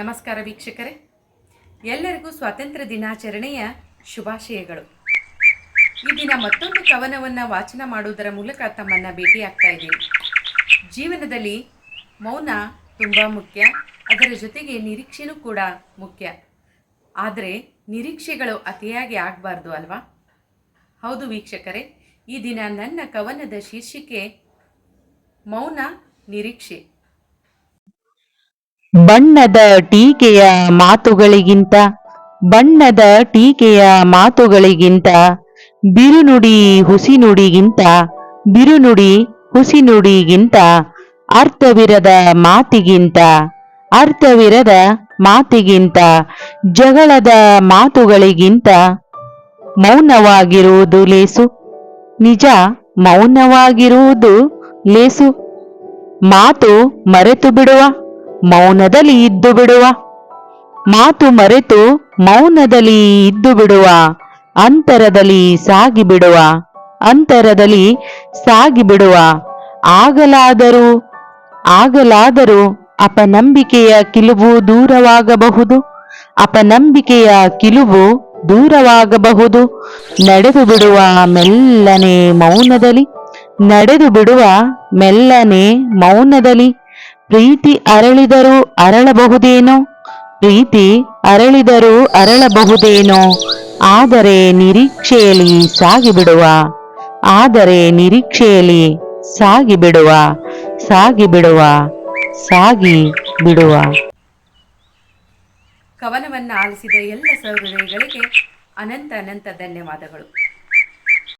ನಮಸ್ಕಾರ ವೀಕ್ಷಕರೇ. ಎಲ್ಲರಿಗೂ ಸ್ವಾತಂತ್ರ್ಯ ದಿನಾಚರಣೆಯ ಶುಭಾಶಯಗಳು. ಈ ದಿನ ಮತ್ತೊಂದು ಕವನವನ್ನು ವಾಚನ ಮಾಡುವುದರ ಮೂಲಕ ತಮ್ಮನ್ನು ಭೇಟಿಯಾಗ್ತಾ ಇದ್ದೀನಿ ಜೀವನದಲ್ಲಿ ಮೌನ ತುಂಬ ಮುಖ್ಯ. ಅದರ ಜೊತೆಗೆ ನಿರೀಕ್ಷೆನೂ ಕೂಡ ಮುಖ್ಯ. ಆದರೆ ನಿರೀಕ್ಷೆಗಳು ಅತಿಯಾಗಿ ಆಗಬಾರ್ದು ಅಲ್ವಾ? ಹೌದು ವೀಕ್ಷಕರೇ, ಈ ದಿನ ನನ್ನ ಕವನದ ಶೀರ್ಷಿಕೆ ಮೌನ ನಿರೀಕ್ಷೆ. ಬಣ್ಣದ ಟೀಕೆಯ ಮಾತುಗಳಿಗಿಂತ, ಬಣ್ಣದ ಟೀಕೆಯ ಮಾತುಗಳಿಗಿಂತ, ಬಿರುನುಡಿ ಹುಸಿನುಡಿಗಿಂತ ಬಿರುನುಡಿ ಹುಸಿನುಡಿಗಿಂತ, ಅರ್ಥವಿರದ ಮಾತಿಗಿಂತ ಅರ್ಥವಿರದ ಮಾತಿಗಿಂತ, ಜಗಳದ ಮಾತುಗಳಿಗಿಂತ, ಮೌನವಾಗಿರುವುದು ಲೇಸು. ನಿಜ, ಮೌನವಾಗಿರುವುದು ಲೇಸು. ಮಾತು ಮರೆತು ಬಿಡುವ ಮೌನದಲ್ಲಿ ಇದ್ದು ಬಿಡುವ. ಮಾತು ಮರೆತು ಮೌನದಲ್ಲಿ ಇದ್ದು ಬಿಡುವ. ಅಂತರದಲ್ಲಿ ಸಾಗಿ ಬಿಡುವ. ಅಂತರದಲ್ಲಿ ಸಾಗಿ ಬಿಡುವ. ಆಗಲಾದರೂ ಆಗಲಾದರೂ ಅಪನಂಬಿಕೆಯ ಕಿಲುಬು ದೂರವಾಗಬಹುದು. ಅಪನಂಬಿಕೆಯ ಕಿಲುಬು ದೂರವಾಗಬಹುದು. ನಡೆದು ಬಿಡುವ ಮೆಲ್ಲನೆ ಮೌನದಲ್ಲಿ. ನಡೆದು ಬಿಡುವ ಮೆಲ್ಲನೆ ಮೌನದಲ್ಲಿ. ಪ್ರೀತಿ ಅರಳಿದರೂ ಅರಳಬಹುದೇನೋ? ಪ್ರೀತಿ ಅರಳಿದರೂ ಅರಳಬಹುದೇನೋ? ಆದರೆ ನಿರೀಕ್ಷೆಯಲ್ಲಿ ಸಾಗಿಬಿಡುವ. ಆದರೆ ನಿರೀಕ್ಷೆಯಲ್ಲಿ ಸಾಗಿಬಿಡುವ. ಸಾಗಿಬಿಡುವ. ಸಾಗಿ ಬಿಡುವ ಕವನವನ್ನು ಆಲಿಸಿದ ಎಲ್ಲ ಸಹೃದಯಗಳಿಗೆ ಅನಂತ ಅನಂತ ಧನ್ಯವಾದಗಳು.